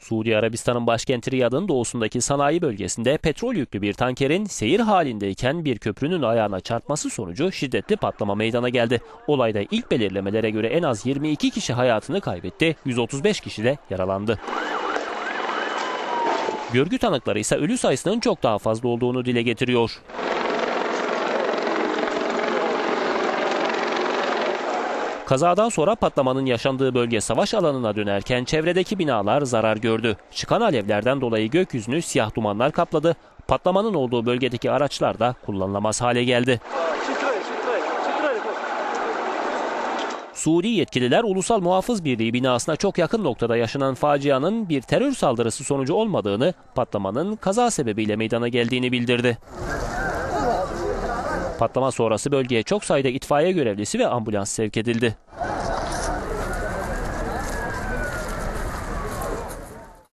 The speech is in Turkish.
Suudi Arabistan'ın başkenti Riyad'ın doğusundaki sanayi bölgesinde petrol yüklü bir tankerin seyir halindeyken bir köprünün ayağına çarpması sonucu şiddetli patlama meydana geldi. Olayda ilk belirlemelere göre en az 22 kişi hayatını kaybetti, 135 kişi de yaralandı. Görgü tanıkları ise ölü sayısının çok daha fazla olduğunu dile getiriyor. Kazadan sonra patlamanın yaşandığı bölge savaş alanına dönerken çevredeki binalar zarar gördü. Çıkan alevlerden dolayı gökyüzünü siyah dumanlar kapladı. Patlamanın olduğu bölgedeki araçlar da kullanılamaz hale geldi. Suudi yetkililer Ulusal Muhafız Birliği binasına çok yakın noktada yaşanan facianın bir terör saldırısı sonucu olmadığını, patlamanın kaza sebebiyle meydana geldiğini bildirdi. Patlama sonrası bölgeye çok sayıda itfaiye görevlisi ve ambulans sevk edildi.